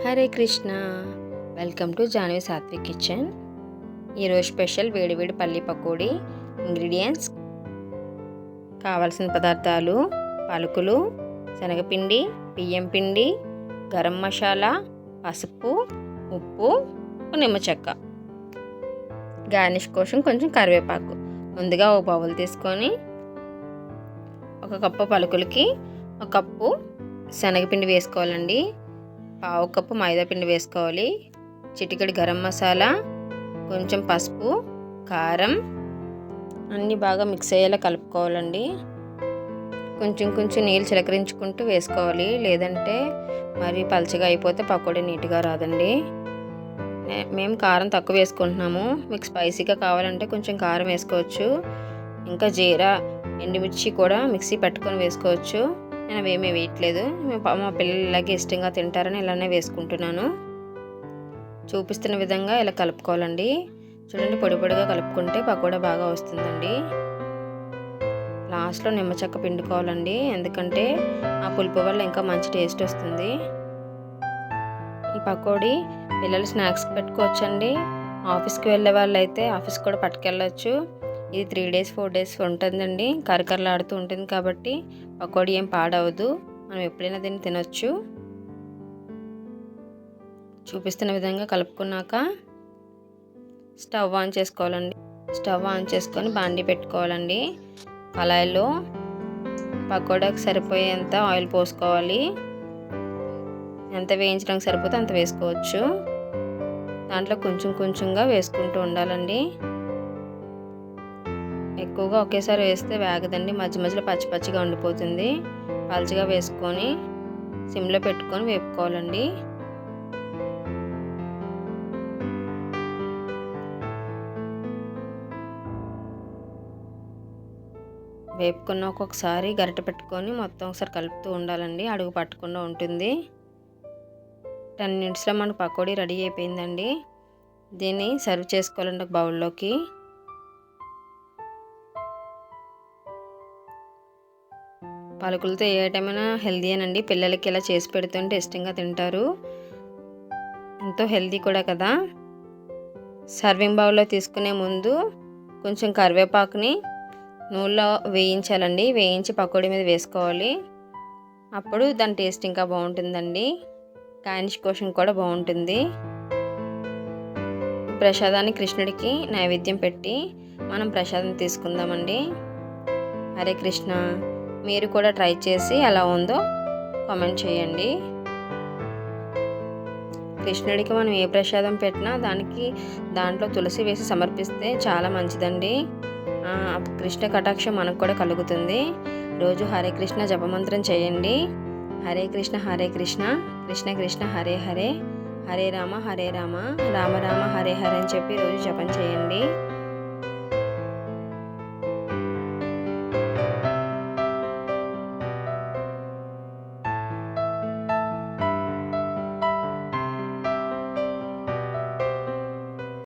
Hare Krishna. Welcome to Janvi Satvik kitchen ఈరోజు special వేడివేడి పల్లి పకోడీ ఇంగ్రీడియంట్స్ కావలసిన పదార్థాలు పలుకులు శనగపిండి బియ్యం పిండి గరం మసాలా పసుపు ఉప్పు నిమ్మచెక్క గార్నిష్ కోసం కొంచెం కరివేపాకు. ముందుగా ఒక బౌల్ తీసుకొని ఒక కప్పు పలుకులకి ఒక కప్పు శనగపిండి వేసుకోవాలండి. పావు కప్పు మైదాపిండి వేసుకోవాలి. చిటికెడు గరం మసాలా కొంచెం పసుపు కారం అన్నీ బాగా మిక్స్ అయ్యేలా కలుపుకోవాలండి. కొంచెం కొంచెం నీళ్ళు చిలకరించుకుంటూ వేసుకోవాలి. లేదంటే మరి పలచగా అయిపోతే పకోడీ నీట్గా రాదండి. మేము కారం తక్కువ వేసుకుంటున్నాము. మీకు స్పైసీగా కావాలంటే కొంచెం కారం వేసుకోవచ్చు. ఇంకా జీరా ఎండుమిర్చి కూడా మిక్సీ పెట్టుకొని వేసుకోవచ్చు. నేను అవేమీ వేయట్లేదు. మా పిల్లలు ఇలాగే ఇష్టంగా తింటారని ఇలానే వేసుకుంటున్నాను. చూపిస్తున్న విధంగా ఇలా కలుపుకోవాలండి. చూడండి పొడి పొడిగా కలుపుకుంటే పకోడా బాగా వస్తుందండి. లాస్ట్లో నిమ్మచెక్క పిండుకోవాలండి. ఎందుకంటే ఆ పులుపు వల్ల ఇంకా మంచి టేస్ట్ వస్తుంది. ఈ పకోడీ పిల్లలు స్నాక్స్ పెట్టుకోవచ్చండి. ఆఫీస్కి వెళ్ళే వాళ్ళు అయితే ఆఫీస్ కూడా పట్టుకెళ్ళచ్చు. ఇది త్రీ డేస్ ఫోర్ డేస్ ఉంటుందండి. కరకరలాడుతూ ఉంటుంది కాబట్టి పకోడీ ఏం పాడవదు. మనం ఎప్పుడైనా దీన్ని తినొచ్చు. చూపిస్తున్న విధంగా కలుపుకున్నాక స్టవ్ ఆన్ చేసుకోవాలండి. స్టవ్ ఆన్ చేసుకొని బాండి పెట్టుకోవాలండి. కళాయిలో పకోడాకి సరిపోయేంత ఆయిల్ పోసుకోవాలి. ఎంత వేయించడానికి సరిపోతే అంత వేసుకోవచ్చు. దాంట్లో కొంచెం కొంచెంగా వేసుకుంటూ ఉండాలండి. ఎక్కువగా ఒకేసారి వేస్తే వేగదండి. మధ్య మధ్యలో పచ్చి పచ్చిగా ఉండిపోతుంది. పలచగా వేసుకొని సిమ్లో పెట్టుకొని వేపుకోవాలండి. వేపుకున్న ఒక్కొక్కసారి గరిట పెట్టుకొని మొత్తం ఒకసారి కలుపుతూ ఉండాలండి. అడుగు పట్టకుండా ఉంటుంది. టెన్ మినిట్స్లో మనకు పకోడీ రెడీ అయిపోయిందండి. దీన్ని సర్వ్ చేసుకోవాలండి ఒక బౌల్లోకి. పాలకులతో ఏ ఐటమైనా హెల్దీ అండి పిల్లలకి ఇలా చేసి పెడుతుంటే ఇష్టంగా తింటారు. ఎంతో హెల్దీ కూడా కదా. సర్వింగ్ బౌల్లో తీసుకునే ముందు కొంచెం కరివేపాకుని నూనెలో వేయించాలండి. వేయించి పకోడీ మీద వేసుకోవాలి. అప్పుడు దాని టేస్ట్ ఇంకా బాగుంటుందండి. కాయనిష్ కోసం కూడా బాగుంటుంది. ప్రసాదాన్ని కృష్ణుడికి నైవేద్యం పెట్టి మనం ప్రసాదం తీసుకుందామండి. హరే కృష్ణ. మీరు కూడా ట్రై చేసి ఎలా ఉందో కామెంట్ చేయండి. కృష్ణుడికి మనం ఏ ప్రసాదం పెట్టినా దానికి దాంట్లో తులసి వేసి సమర్పిస్తే చాలా మంచిదండి. కృష్ణ కటాక్షం మనకు కూడా కలుగుతుంది. రోజు హరే కృష్ణ జపమంత్రం చేయండి. హరే కృష్ణ హరే కృష్ణ కృష్ణ కృష్ణ హరే హరే హరే రామ హరే రామ రామ రామ హరే హరే అని చెప్పి రోజు జపం చేయండి.